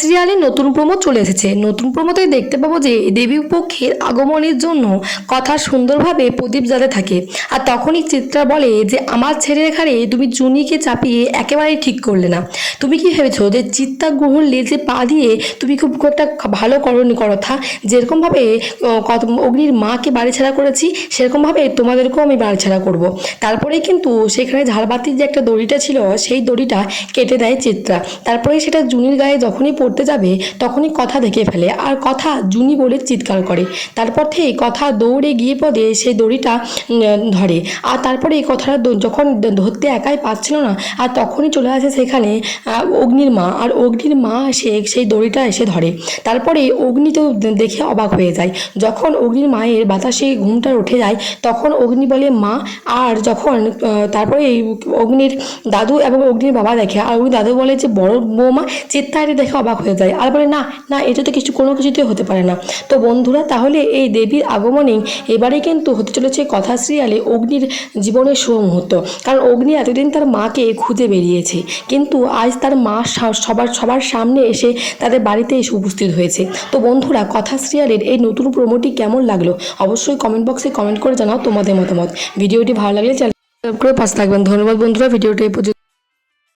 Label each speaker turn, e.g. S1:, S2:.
S1: সিরিয়ালে নতুন প্রমো চলে এসেছে। নতুন প্রমোতে দেখতে পাবো যে দেবী পক্ষের আগমনের জন্য কথা সুন্দরভাবে প্রদীপ জ্বালে থাকে। আর তখনই চিত্রা বলে যে, আমার ছেলের ঘাড়ে তুমি জুনিকে চাপিয়ে একেবারেই ঠিক করলে না। তুমি কি ভেবেছো যে চিত্তা গ্রহণ লেজে পা দিয়ে তুমি খুব একটা ভালো করনি কথা যেরকমভাবে অগ্নির মাকে বাড়ি ছাড়া করেছি, সেরকমভাবে তোমাদেরকেও আমি বাড়ি ছাড়া করব। তারপরে কিন্তু সেখানে ঝাড়বাতির যে একটা দড়িটা ছিল, সেই দড়িটা কেটে দেয় চিত্রা। তারপরে সেটা জুনির গায়ে যখনই পড়তে যাবে, তখনই কথা দেখে ফেলে। আর কথা জুনি বলে চিৎকার করে। তারপর থেকে কথা দৌড়ে গিয়ে পদে সেই দড়িটা ধরে। আর তারপরে এই কথাটা যখন ধরতে একাই পাচ্ছিল না, আর তখনই চলে আসে সেখানে অগ্নির মা। আর অগ্নির মা এসে সেই দড়িটা এসে ধরে। তারপরে অগ্নি তো দেখে অবাক হয়ে যায়। যখন অগ্নির মায়ের বাতাসে ঘুমটা উঠে যায়, তখন অগ্নি বলে, মা, আর যখন তারপরে এই অগ্নির দাদু এবং অগ্নির বাবা দেখে, আর অগ্নি দাদু বলে যে, বড় বৌমা চিত্তাহারি দেখে অবাক হয়ে যায়। আর বলে, না না, এটাতে কিছু কোনো কিছুতেই হতে পারে না। তো বন্ধুরা, তাহলে এই দেবীর আগমনেই এবারে কিন্তু হতে চলেছে কথা সিরিয়ালে অগ্নির জীবনের মুহূর্ত। কারণ অগ্নি এতদিন তার মাকে খুঁজে বেরিয়েছে। কিন্তু আজ তার মা সবার সবার সামনে এসে তাদের বাড়িতে এসে উপস্থিত হয়েছে। তো বন্ধুরা কথা সিরিয়ালের এই নতুন প্রোমোটি কেমন লাগল? অবশ্যই কমেন্ট বক্সে কমেন্ট করে জানাও তোমাদের মতামত। ভিডিওটি ভালো লাগলে চ্যানেল সাবস্ক্রাইব করে পাশে থাকবেন। ধন্যবাদ বন্ধুরা, ভিডিওটি পর্যন্ত